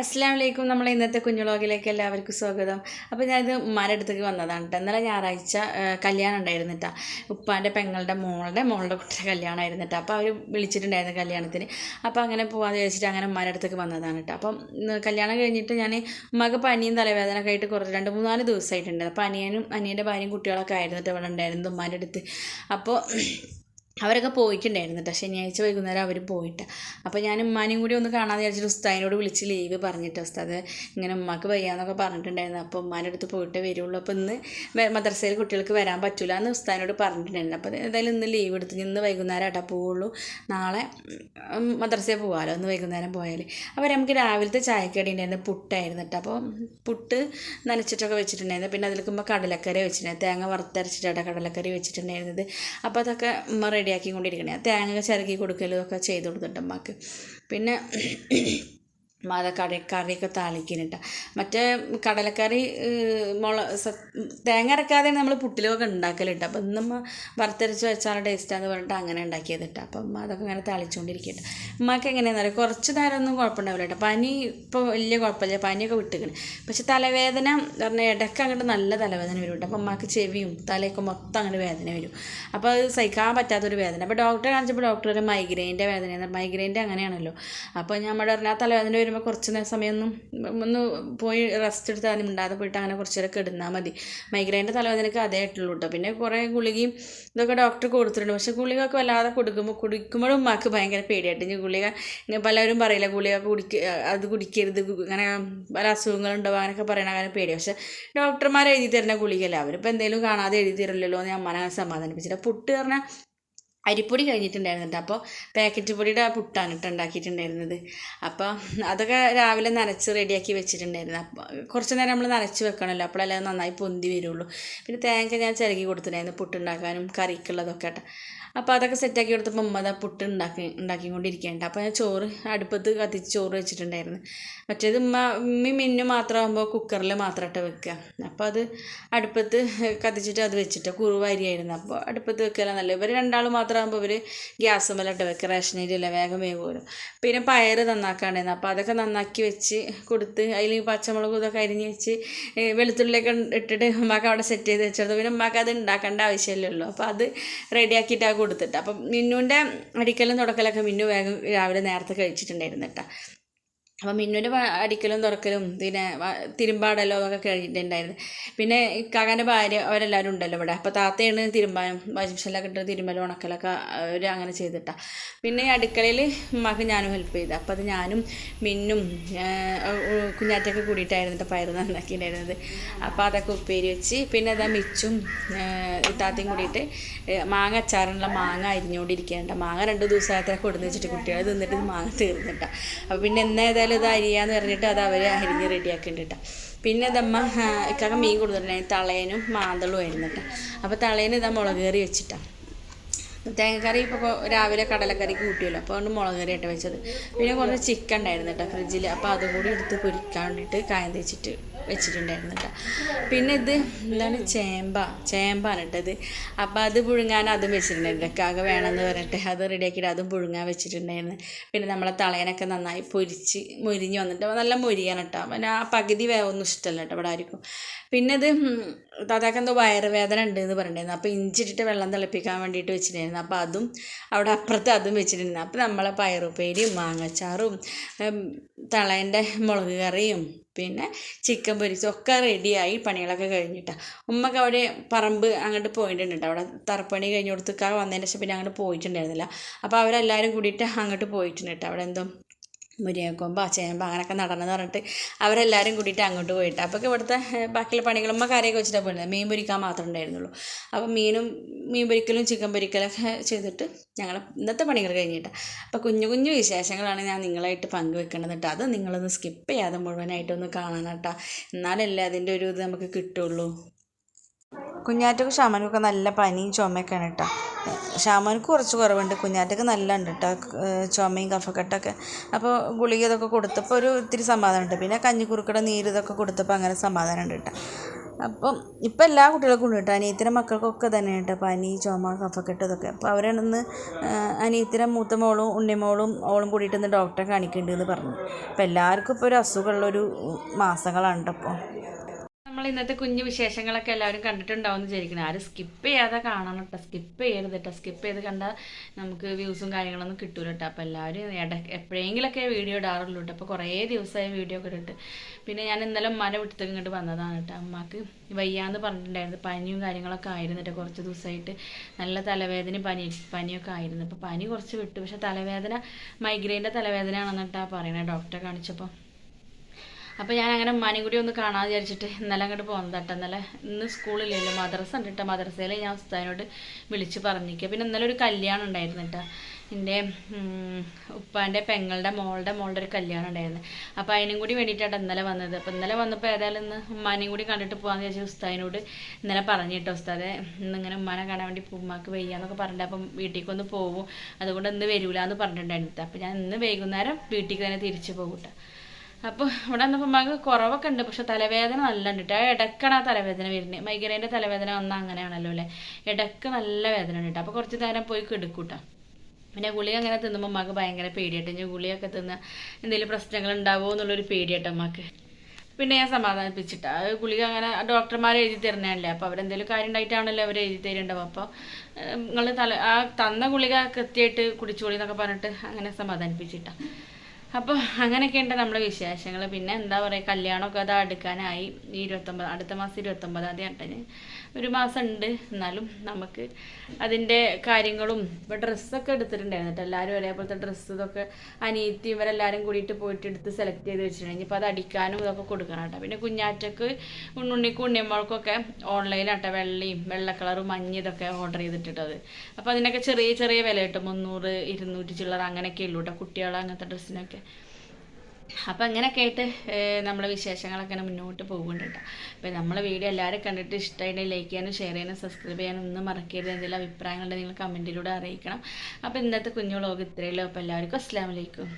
അസ്സാം വലൈക്കും നമ്മളെ ഇന്നത്തെ കുഞ്ഞുളോഗിലേക്ക് എല്ലാവർക്കും സ്വാഗതം. അപ്പോൾ ഞാനിത് അടുത്തേക്ക് വന്നതാണ് കേട്ടോ ഇന്നലെ ഞായറാഴ്ച കല്യാണം ഉണ്ടായിരുന്നു കേട്ടോ ഉപ്പാന്റെ പെങ്ങളുടെ മോളുടെ മോളുടെ കുട്ടിയുടെ കല്യാണമായിരുന്നു കേട്ടോ അപ്പോൾ അവർ വിളിച്ചിട്ടുണ്ടായിരുന്നു കല്യാണത്തിന്. അപ്പോൾ അങ്ങനെ പോകാമെന്ന് വിചാരിച്ചിട്ട് അങ്ങനെ അടുത്തേക്ക് വന്നതാണ് കേട്ടോ അപ്പം കല്യാണം കഴിഞ്ഞിട്ട് ഞാൻ ഉമ്മക്ക് പനിയും തലവേദന ഒക്കെ ആയിട്ട് കുറച്ച് രണ്ട് മൂന്നാൽ ദിവസമായിട്ടുണ്ട് അപ്പോൾ അനിയനും അനിയന്റെ ഭാര്യയും കുട്ടികളൊക്കെ ആയിരുന്നു കേട്ടോ ഇവിടെ ഉണ്ടായിരുന്നു ഉമ്മാന്റെ അടുത്ത്. അപ്പോൾ അവരൊക്കെ പോയിട്ടുണ്ടായിരുന്നു കേട്ടോ ശനിയാഴ്ച വൈകുന്നേരം അവർ പോയിട്ട്. അപ്പോൾ ഞാൻ ഉമ്മാനെയും കൂടി ഒന്ന് കാണാൻ വിചാരിച്ചിട്ട് ഉസ്താദിനോട് വിളിച്ച് ലീവ് പറഞ്ഞിട്ട് ഉസ്താദ് ഇങ്ങനെ ഉമ്മാക്ക് വയ്യാന്നൊക്കെ പറഞ്ഞിട്ടുണ്ടായിരുന്നു. അപ്പോൾ ഉമ്മാന്റെ അടുത്ത് പോയിട്ട് വരുള്ളൂ. അപ്പോൾ ഇന്ന് മദ്രസയിൽ കുട്ടികൾക്ക് വരാൻ പറ്റില്ല എന്ന് ഉസ്താദിനോട് പറഞ്ഞിട്ടുണ്ടായിരുന്നു. അപ്പോൾ എന്തായാലും ഇന്ന് ലീവ് എടുത്ത് ഇന്ന് വൈകുന്നേരം ആട്ടാ പോവുള്ളൂ. നാളെ മദ്രസയിൽ പോകാമല്ലോ ഇന്ന് വൈകുന്നേരം പോയാൽ അപ്പോൾ നമുക്ക് രാവിലത്തെ ചായക്കടി ഉണ്ടായിരുന്നു. പുട്ടായിരുന്നു കേട്ടോ അപ്പോൾ പുട്ട് നനച്ചിട്ടൊക്കെ വെച്ചിട്ടുണ്ടായിരുന്നു. പിന്നെ അതിലേക്ക് ഉമ്മ കടലക്കറി വെച്ചിട്ടുണ്ടായിരുന്നു. തേങ്ങ വറുത്തരച്ചിട്ടാണ് കടലക്കറി വെച്ചിട്ടുണ്ടായിരുന്നത്. അപ്പോൾ അതൊക്കെ ഉമ്മ റെഡിയാക്കി കൊണ്ടിരിക്കണേ തേങ്ങ ചിരകി കൊടുക്കലും ഒക്കെ ചെയ്ത് കൊടുത്തിട്ട് അമ്മയ്ക്ക് പിന്നെ അത് കറി കറിയൊക്കെ താളിക്കുന്നുണ്ട് മറ്റേ കടലക്കറി മുള തേങ്ങ അരക്കാതെ നമ്മൾ പുട്ടിലൊക്കെ ഉണ്ടാക്കലുണ്ട് അപ്പോൾ ഇന്നമ്മ വറുത്തരച്ച് വെച്ചാൽ ടേസ്റ്റാന്ന് പറഞ്ഞിട്ട് അങ്ങനെ ഉണ്ടാക്കിയത് കേട്ടോ അപ്പം അതൊക്കെ അങ്ങനെ താളിച്ചുകൊണ്ടിരിക്കട്ടെ ഉമ്മക്ക് എങ്ങനെയാണെന്ന് അറിയാം? കുറച്ച് നേരം ഒന്നും കുഴപ്പമുണ്ടാവില്ല കേട്ടോ. പനി ഇപ്പോൾ വലിയ കുഴപ്പമില്ല. പനിയൊക്കെ വിട്ടുകണ് പക്ഷെ തലവേദന പറഞ്ഞാൽ ഇടയ്ക്ക് അങ്ങോട്ട് നല്ല തലവേദന വരും അപ്പം ഉമ്മക്ക് ചെവിയും തലയൊക്കെ മൊത്തം അങ്ങനെ വേദന വരും. അപ്പോൾ അത് സഹിക്കാൻ പറ്റാത്തൊരു വേദന. അപ്പോൾ ഡോക്ടറെ കാണിച്ചപ്പോൾ ഡോക്ടർ മൈഗ്രെയിന്റെ വേദനയാണ് മൈഗ്രെയിന്റെ അങ്ങനെയാണല്ലോ. അപ്പോൾ ഞാൻ പറഞ്ഞാൽ തലവേദന വരുമ്പോൾ കുറച്ച് നേരം സമയം ഒന്നും പോയി റെസ്റ്റ് എടുത്ത് അതിന് മിണ്ടാതെ പോയിട്ട് അങ്ങനെ കുറച്ച് നേരം കിടന്നാൽ മതി. മൈഗ്രൈന്റെ തലവേദനയ്ക്ക് അതേ ആയിട്ടുള്ളൂ കേട്ടോ പിന്നെ കുറേ ഗുളികയും ഇതൊക്കെ ഡോക്ടർ കൊടുത്തിട്ടുണ്ട്. പക്ഷേ ഗുളികയൊക്കെ വല്ലാതെ കൊടുക്കുമ്പോൾ കുടിക്കുമ്പോഴും ഉമ്മാക്ക് ഭയങ്കര പേടിയായിട്ട് ഇനി ഗുളിക ഇങ്ങനെ പലരും പറയില്ല ഗുളിക കുടിക്ക അത് കുടിക്കരുത് അങ്ങനെ പല അസുഖങ്ങളുണ്ടാവും അങ്ങനെയൊക്കെ പറയണ കാര്യം പേടി പക്ഷേ ഡോക്ടർമാർ എഴുതി തരുന്ന ഗുളികയല്ല അവരിപ്പോൾ എന്തെങ്കിലും കാണാതെ എഴുതി തരില്ലല്ലോ എന്ന് ഞാൻ അമ്മനെ സമാധാനിപ്പിച്ചിട്ട് പുട്ട് പറഞ്ഞാൽ അരിപ്പൊടി കഴിഞ്ഞിട്ടുണ്ടായിരുന്നുണ്ട് അപ്പോൾ പാക്കറ്റ് പൊടിയുടെ പുട്ടാണ് കേട്ടോ ഉണ്ടാക്കിയിട്ടുണ്ടായിരുന്നത്. അപ്പോൾ അതൊക്കെ രാവിലെ നനച്ച് റെഡിയാക്കി വെച്ചിട്ടുണ്ടായിരുന്നു. അപ്പോൾ കുറച്ച് നേരം നമ്മൾ നനച്ച് വെക്കണമല്ലോ അപ്പോഴല്ലേ നന്നായി പൊന്തി വരുള്ളൂ. പിന്നെ തേങ്ങ ഞാൻ ചിരകി കൊടുത്തിട്ടുണ്ടായിരുന്നു പുട്ടുണ്ടാക്കാനും കറിക്കുള്ളതൊക്കെ കേട്ടോ അപ്പോൾ അതൊക്കെ സെറ്റാക്കി കൊടുത്തപ്പോൾ ഉമ്മ അതാ പുട്ട് ഉണ്ടാക്കി ഉണ്ടാക്കിക്കൊണ്ടിരിക്കുകയുണ്ട് അപ്പോൾ ഞാൻ ചോറ് അടുപ്പത്ത് കത്തിച്ച് ചോറ് വെച്ചിട്ടുണ്ടായിരുന്നു. മറ്റേത് ഉമ്മ ഉമ്മയും മിന്നും മാത്രമാകുമ്പോൾ കുക്കറിൽ മാത്രമായിട്ട് വെക്കുക അപ്പോൾ അത് അടുപ്പത്ത് കത്തിച്ചിട്ട് അത് വെച്ചിട്ട് കുറുവാരിയായിരുന്നു അപ്പോൾ അടുപ്പത്ത് വെക്കല നല്ല ഇവർ രണ്ടാൾ മാത്രമാകുമ്പോൾ ഇവർ ഗ്യാസ് മേലിട്ട് വെക്കുക റേഷൻ അരിയല്ല വേഗം വേഗമല്ലോ പിന്നെ പയർ നന്നാക്കാണ്ടായിരുന്നു. അപ്പോൾ അതൊക്കെ നന്നാക്കി വെച്ച് കൊടുത്ത് അതിൽ പച്ചമുളകും ഇതൊക്കെ അരിഞ്ഞ് വെച്ച് വെളുത്തുള്ളിയൊക്കെ ഇട്ടിട്ട് ഉമ്മാക്ക് അവിടെ സെറ്റ് ചെയ്ത് വെച്ചത് പിന്നെ ഉമ്മാക്ക് അത് ഉണ്ടാക്കേണ്ട ആവശ്യമില്ലല്ലോ. അപ്പോൾ അത് റെഡിയാക്കിയിട്ട് ആ കൊടുത്തിട്ട്. അപ്പം മിന്നുവിന്റെ അടിക്കലും തുടക്കലൊക്കെ മിന്നു വേഗം രാവിലെ നേരത്തെ കഴിച്ചിട്ടുണ്ടായിരുന്നു കേട്ടോ. അപ്പം മിന്നുവിന്റെ അടിക്കലും തുറക്കലും പിന്നെ തിരുമ്പാടലോ അതൊക്കെ കഴിഞ്ഞിട്ടുണ്ടായിരുന്നു. പിന്നെ ഇക്കാക്കാന്റെ ഭാര്യ അവരെല്ലാവരും ഉണ്ടല്ലോ ഇവിടെ. അപ്പോൾ താത്തയാണ് തിരുമ്പാനും വാഷിംഗ് മെഷീനിലൊക്കെ ഇട്ട് തിരുമ്പലും ഉണക്കലൊക്കെ അവർ അങ്ങനെ ചെയ്തിട്ട. പിന്നെ ഈ അടുക്കളയിൽ ഉമ്മാക്ക് ഞാനും ഹെൽപ്പ് ചെയ്തു. അപ്പോൾ അത് ഞാനും മിന്നും കുഞ്ഞാറ്റൊക്കെ കൂടിയിട്ടായിരുന്നു പയർ നന്നാക്കിയിട്ടുണ്ടായിരുന്നത്. അപ്പോൾ അതൊക്കെ ഉപ്പേരി വെച്ച് പിന്നെ അതാ മിച്ചും താത്തയും കൂടിയിട്ട് മാങ്ങ അച്ചാറിനുള്ള മാങ്ങ അരിഞ്ഞുകൊണ്ടിരിക്കുകയുണ്ട് മാങ്ങ രണ്ട് ദിവസമായത്ര കൊടുന്ന് വെച്ചിട്ട് കുട്ടികൾ തിന്നിട്ട് മാങ്ങ തീർന്നിട്ടാണ് അപ്പോൾ പിന്നെ എന്നാ ഏതായാലും ഇത് അരിയാന്ന് പറഞ്ഞിട്ട് അത് അവർ അരിഞ്ഞ് റെഡിയാക്കിയിട്ടാ പിന്നെ ഇതമ്മ ഇക്കാക്ക മീൻ കൊടുത്തിട്ടുണ്ടായിരുന്നു തളയനും മാന്തളും ആയിരുന്നു അപ്പോൾ തളയന് ഇതാ മുളക് കറി വെച്ചിട്ടാണ് തേങ്ങക്കറി ഇപ്പോൾ രാവിലെ കടലക്കറി കൂട്ടിയല്ലോ അപ്പോൾ അതുകൊണ്ട് മുളക് കറി ആയിട്ട് വെച്ചത്. പിന്നെ കുറച്ച് ചിക്കൻ ഉണ്ടായിരുന്നു കേട്ടോ ഫ്രിഡ്ജിൽ അപ്പോൾ അതും കൂടി എടുത്ത് പൊരിക്കാൻ വേണ്ടിയിട്ട് കായം തേച്ചിട്ട് വെച്ചിട്ടുണ്ടായിരുന്നു കേട്ടോ പിന്നെ ഇത് എന്താണ്? ചേമ്പ. ചേമ്പാണ് കേട്ടത് അപ്പോൾ അത് പുഴുങ്ങാൻ അതും വെച്ചിട്ടുണ്ടായിരുന്നു. കാക വേണമെന്ന് പറഞ്ഞിട്ട് അത് റെഡിയാക്കിയിട്ട് അതും പുഴുങ്ങാൻ വെച്ചിട്ടുണ്ടായിരുന്നു. പിന്നെ നമ്മളെ തളയനൊക്കെ നന്നായി പൊരിച്ച് മൊരിഞ്ഞ് വന്നിട്ട്. നല്ല മൊരിയാണ് കേട്ടോ. പിന്നെ ആ പകുതി വേവൊന്നും ഇഷ്ടമല്ല കേട്ടോ ഇവിടെ ആർക്കും. പിന്നെ ഇത് താത്താക്ക് എന്തോ വയറുവേദന ഉണ്ട് എന്ന് പറഞ്ഞിട്ടുണ്ടായിരുന്നു അപ്പോൾ ഇഞ്ചിട്ടിട്ട് വെള്ളം തിളപ്പിക്കാൻ വേണ്ടിയിട്ട് വെച്ചിട്ടുണ്ടായിരുന്നു അപ്പോൾ അതും അവിടെ അപ്പുറത്ത് അതും വെച്ചിട്ടുണ്ടായിരുന്നു അപ്പോൾ നമ്മളെ പയറുപ്പേരിയും മാങ്ങച്ചാറും തളേന്റെ മുളക് കറിയും പിന്നെ ചിക്കൻ പൊരിച്ചും ഒക്കെ റെഡിയായി പണികളൊക്കെ കഴിഞ്ഞിട്ടാണ് ഉമ്മക്ക് അവിടെ പറമ്പ് അങ്ങോട്ട് പോയിട്ടുണ്ട്. അവിടെ തറപ്പണി കഴിഞ്ഞ് കൊടുത്തൊക്കെ വന്നതിന് ശേഷം പിന്നെ അങ്ങോട്ട് പോയിട്ടുണ്ടായിരുന്നില്ല. അപ്പോൾ അവരെല്ലാവരും കൂടിയിട്ട് അങ്ങോട്ട് പോയിട്ടുണ്ട് അവിടെ എന്തോ മുരിങ്ങക്കൊമ്പ ചേമ്പ അങ്ങനെയൊക്കെ നടണമെന്ന് പറഞ്ഞിട്ട് അവരെല്ലാവരും കൂടിയിട്ട് അങ്ങോട്ട് പോയിട്ട്. അപ്പോൾ ഇവിടുത്തെ ബാക്കിയുള്ള പണികളുമ്മ കറിയൊക്കെ വെച്ചിട്ടാണ് പോയിരുന്നത്. മീൻ പൊരിക്കാൻ മാത്രമേ ഉണ്ടായിരുന്നുള്ളൂ. അപ്പോൾ മീനും മീൻ പൊരിക്കലും ചിക്കൻ പൊരിക്കലൊക്കെ ചെയ്തിട്ട് ഞങ്ങൾ ഇന്നത്തെ പണികൾ കഴിഞ്ഞിട്ടാണ് അപ്പോൾ കുഞ്ഞു കുഞ്ഞു വിശേഷങ്ങളാണ് ഞാൻ നിങ്ങളായിട്ട് പങ്കുവെക്കണത് കേട്ടോ അത് നിങ്ങളൊന്ന് സ്കിപ്പ് ചെയ്യാതെ മുഴുവനായിട്ടൊന്ന് കാണണം എന്നാലല്ലേ അതിന്റെ ഒരു ഇത് നമുക്ക് കിട്ടുള്ളൂ. കുഞ്ഞാറ്റക്കും ഷാമാനുമൊക്കെ നല്ല പനിയും ചുമയൊക്കെയാണ് കേട്ടോ. ഷാമാനുക്ക് കുറച്ച് കുറവുണ്ട്. കുഞ്ഞാറ്റക്ക് നല്ല ഉണ്ട് കേട്ടോ ചുമയും കഫക്കെട്ടൊക്കെ. അപ്പോൾ ഗുളിക ഇതൊക്കെ കൊടുത്തപ്പോൾ ഒരു ഇത്തിരി സമാധാനമുണ്ട്. പിന്നെ കഞ്ഞിക്കുറുക്കട നീര് ഇതൊക്കെ കൊടുത്തപ്പോൾ അങ്ങനെ സമാധാനമുണ്ട് കേട്ടോ. അപ്പം ഇപ്പം എല്ലാ കുട്ടികൾക്കും ഉണ്ട് കേട്ടോ. അനിയത്തിന്റെ മക്കൾക്കൊക്കെ തന്നെ കേട്ടോ പനി ചുമ കഫക്കെട്ട് ഇതൊക്കെ. അപ്പോൾ അവരാണെന്ന് അനിയത്തിന്റെ മൂത്ത മോളും ഉണ്ണിമോളും ഓളും കൂടിയിട്ട് ഇന്ന് ഡോക്ടറെ കാണിക്കേണ്ടതെന്ന് പറഞ്ഞു. അപ്പോൾ എല്ലാവർക്കും ഇപ്പോൾ ഒരു അസുഖമുള്ളൊരു മാസങ്ങളാണ് കേട്ടോ നമ്മൾ ഇന്നത്തെ കുഞ്ഞു വിശേഷങ്ങളൊക്കെ എല്ലാവരും കണ്ടിട്ടുണ്ടാവും എന്ന് വിചാരിക്കണം ആരും സ്കിപ്പ് ചെയ്യാതെ കാണണം കേട്ടോ. സ്കിപ്പ് ചെയ്യരുത് കേട്ടോ. സ്കിപ്പ് ചെയ്ത് കണ്ടാൽ നമുക്ക് വ്യൂസും കാര്യങ്ങളൊന്നും കിട്ടൂല കേട്ടോ. അപ്പോൾ എല്ലാവരും ഇട എപ്പോഴെങ്കിലൊക്കെ വീഡിയോ ഇടാറുള്ളൂ കേട്ടോ. അപ്പോൾ കുറേ ദിവസമായി വീഡിയോ ഒക്കെ ഇട്ടിട്ട്. പിന്നെ ഞാൻ ഇന്നലെ ഉമ്മാനെ വിട്ടത്തേക്ക് ഇങ്ങോട്ട് വന്നതാണ് കേട്ടോ. അമ്മയ്ക്ക് വയ്യാന്ന് പറഞ്ഞിട്ടുണ്ടായിരുന്നു. പനിയും കാര്യങ്ങളൊക്കെ ആയിരുന്നു കേട്ടോ. കുറച്ച് ദിവസമായിട്ട് നല്ല തലവേദനയും പനി പനിയൊക്കെ ആയിരുന്നു. അപ്പോൾ പനി കുറച്ച് വിട്ടു. പക്ഷേ തലവേദന മൈഗ്രെയിന്റെ തലവേദന ആണെന്നിട്ടാണ് പറയണേ. ഡോക്ടറെ കാണിച്ചപ്പോൾ അപ്പോൾ ഞാൻ അങ്ങനെ ഉമ്മാനെയും കൂടി ഒന്ന് കാണാൻ വിചാരിച്ചിട്ട് ഇന്നലെ അങ്ങോട്ട് പോകുന്നത് കേട്ടോ ഇന്നലെ ഇന്ന് സ്കൂളില്ലല്ലോ മദ്രസ ഉണ്ട് കേട്ടോ മദ്രസയിൽ ഞാൻ ഉസ്താദിനോട് വിളിച്ച് പറഞ്ഞിരിക്കുക പിന്നെ ഇന്നലെ ഒരു കല്യാണം ഉണ്ടായിരുന്നു കേട്ടോ എന്റെ ഉപ്പാന്റെ പെങ്ങളുടെ മോളുടെ മോളുടെ ഒരു കല്യാണം ഉണ്ടായിരുന്നു. അപ്പോൾ അതിനും കൂടി വേണ്ടിയിട്ടാണ് ഇന്നലെ വന്നത്. അപ്പോൾ ഇന്നലെ വന്നപ്പോൾ ഏതായാലും ഇന്ന് ഉമ്മാനെയും കൂടി കണ്ടിട്ട് പോകാമെന്ന് വിചാരിച്ചു ഉസ്താദിനോട് ഇന്നലെ പറഞ്ഞിട്ടോ ഉസ്താദെ ഇന്നിങ്ങനെ ഉമ്മാനെ കാണാൻ വേണ്ടി ഉമ്മാക്ക് വയ്യാന്നൊക്കെ പറഞ്ഞിട്ട് അപ്പം വീട്ടിലേക്ക് ഒന്ന് പോകും അതുകൊണ്ട് ഇന്ന് വരൂല എന്ന് പറഞ്ഞിട്ടുണ്ടായിരുന്നു അപ്പോൾ ഞാൻ ഇന്ന് വൈകുന്നേരം വീട്ടിലേക്ക് തന്നെ തിരിച്ചു പോകും അപ്പോൾ ഇവിടെ വന്നപ്പോൾ മക് കുറവൊക്കെ ഉണ്ട് പക്ഷെ തലവേദന നല്ല ഉണ്ട്. കേട്ടോ ഇടക്കാണ് ആ തലവേദന വരുന്നത് മൈഗ്രൈന്റെ തലവേദന വന്നാൽ അങ്ങനെയാണല്ലോ അല്ലേ? ഇടയ്ക്ക് നല്ല വേദന ഉണ്ട് കേട്ടോ. അപ്പോൾ കുറച്ച് നേരം പോയി കിടക്കൂട്ടോ. പിന്നെ ഗുളിക അങ്ങനെ തിന്നുമ്പോൾ അമ്മയ്ക്ക് ഭയങ്കര പേടിയായിട്ട് ഞാൻ ഗുളിയൊക്കെ തിന്ന് എന്തെങ്കിലും പ്രശ്നങ്ങൾ ഉണ്ടാവുമോ എന്നുള്ളൊരു പേടിയായിട്ട് അമ്മയ്ക്ക് പിന്നെ ഞാൻ സമാധാനിപ്പിച്ചിട്ട്. ഗുളിക അങ്ങനെ ഡോക്ടർമാർ എഴുതി തരുന്നതല്ലേ? അപ്പോൾ അവരെന്തെങ്കിലും കാര്യം ഉണ്ടായിട്ടാണല്ലോ അവർ എഴുതി തരേണ്ടത്. അപ്പോൾ നിങ്ങൾ തല ആ തന്ന ഗുളിക കൃത്യമായിട്ട് കുടിച്ചോളി എന്നൊക്കെ പറഞ്ഞിട്ട് അങ്ങനെ സമാധാനിപ്പിച്ചിട്ടാണ് അപ്പോൾ അങ്ങനെയൊക്കെയുണ്ട് നമ്മുടെ വിശേഷങ്ങൾ. പിന്നെ എന്താ പറയുക കല്യാണമൊക്കെ അത് അടുക്കാനായി. ഈ ഇരുപത്തൊമ്പത് അടുത്ത മാസം ഇരുപത്തൊമ്പതാം തീയതി ആട്ടന് ഒരു മാസം ഉണ്ട്. എന്നാലും നമുക്ക് അതിന്റെ കാര്യങ്ങളും ഇപ്പോൾ ഡ്രസ്സൊക്കെ എടുത്തിട്ടുണ്ടായിരുന്നു കേട്ടോ. എല്ലാവരും ഒരേപോലത്തെ ഡ്രസ്സ് ഇതൊക്കെ അനിയത്തി ഇവരെല്ലാവരും കൂടിയിട്ട് പോയിട്ട് എടുത്ത് സെലക്ട് ചെയ്ത് വെച്ചിട്ടുണ്ടെങ്കിൽ ഇപ്പോൾ അത് അടിക്കാനും ഇതൊക്കെ കൊടുക്കണം കേട്ടോ. പിന്നെ കുഞ്ഞാറ്റക്ക് ഉണ്ണുണ്ണിക്കും ഉണ്ണിയമ്മൾക്കൊക്കെ ഓൺലൈനാട്ടോ വെള്ളയും വെള്ള കളറും മഞ്ഞ ഇതൊക്കെ ഓർഡർ ചെയ്തിട്ടിട്ടത്. അപ്പോൾ അതിനൊക്കെ ചെറിയ ചെറിയ വില കിട്ടും. മുന്നൂറ് ഇരുന്നൂറ്റി ചില്ലറ അങ്ങനെയൊക്കെ ഉള്ളൂ കേട്ടോ. കുട്ടികളെ അങ്ങനത്തെ ഡ്രസ്സിനൊക്കെ അപ്പോൾ അങ്ങനെയൊക്കെ ആയിട്ട് നമ്മളെ വിശേഷങ്ങളൊക്കെ മുന്നോട്ട് പോകുന്നുണ്ട് കേട്ടോ അപ്പോൾ നമ്മളെ വീഡിയോ എല്ലാവരും കണ്ടിട്ട് ഇഷ്ടമായിട്ട് ലൈക്ക് ചെയ്യാനും ഷെയർ ചെയ്യാനും സബ്സ്ക്രൈബ് ചെയ്യാനും ഒന്നും മറക്കരുത്. എന്തെങ്കിലും അഭിപ്രായങ്ങളുണ്ടെങ്കിൽ നിങ്ങൾ കമന്റിലൂടെ അറിയിക്കണം. അപ്പോൾ ഇന്നത്തെ കുഞ്ഞു വ്ളോഗ് ഇത്രയല്ലോ അപ്പോൾ എല്ലാവർക്കും അസ്സാം വലൈക്കും